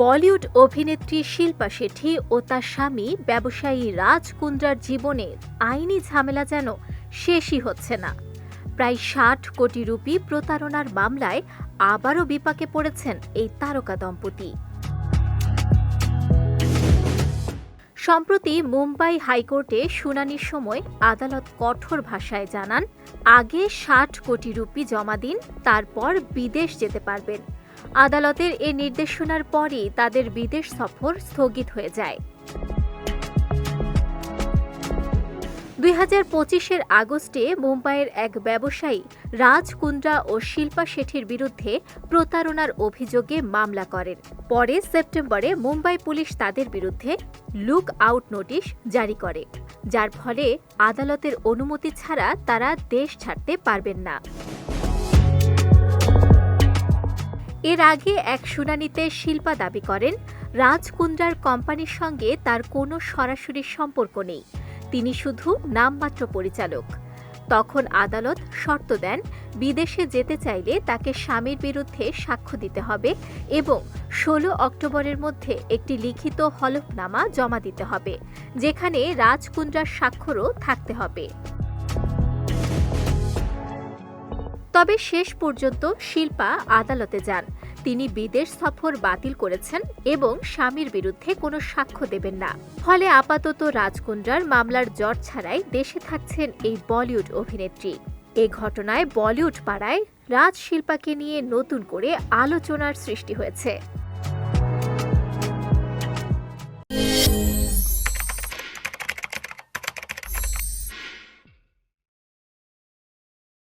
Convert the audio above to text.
বলিউড অভিনেত্রী শিল্পা শেঠি ও তার স্বামী ব্যবসায়ী রাজ কুন্দ্রার জীবনে আইনি ঝামেলা যেন শেষই হচ্ছে না। প্রায় ষাট কোটি রুপি প্রতারণার মামলায় আবারও বিপাকে পড়েছেন এই তারকা দম্পতি। সম্প্রতি মুম্বাই হাইকোর্টে শুনানির সময় আদালত কঠোর ভাষায় জানান, আগে ষাট কোটি রুপি জমা দিন, তারপর বিদেশ যেতে পারবেন। আদালতের এ নির্দেশনার পরই তাদের বিদেশ সফর স্থগিত হয়ে যায়। দুই হাজার পঁচিশের আগস্টে মুম্বাইয়ের এক ব্যবসায়ী রাজ কুন্দ্রা ও শিল্পা শেঠির বিরুদ্ধে প্রতারণার অভিযোগে মামলা করেন। পরে সেপ্টেম্বরে মুম্বাই পুলিশ তাদের বিরুদ্ধে লুক আউট নোটিশ জারি করে। যার ফলে আদালতের অনুমতি ছাড়া তারা দেশ ছাড়তে পারবেন না। এর আগে এক শুনানিতে শিল্পা দাবি করেন রাজ কুন্দ্রার কোম্পানির সঙ্গে তার কোনো সরাসরি সম্পর্ক নেই। তিনি শুধু নামমাত্র পরিচালক। তখন আদালত শর্ত দেন, বিদেশে যেতে চাইলে তাকে স্বামীর বিরুদ্ধে সাক্ষ্য দিতে হবে এবং ষোলো অক্টোবরের মধ্যে একটি লিখিত হলফনামা জমা দিতে হবে, যেখানে রাজকুন্দ্রার স্বাক্ষরও থাকতে হবে। তবে শেষ পর্যন্ত শিল্পা আদালতে যান। তিনি বিদেশ সফর বাতিল করেছেন এবং স্বামীর বিরুদ্ধে কোনো সাক্ষ্য দেবেন না। ফলে আপাতত রাজকুন্দ্রার মামলার জট ছাড়াই দেশে থাকছেন এই বলিউড অভিনেত্রী। এ ঘটনায় বলিউড পাড়ায় রাজ শিল্পাকে নিয়ে নতুন করে আলোচনার সৃষ্টি হয়েছে।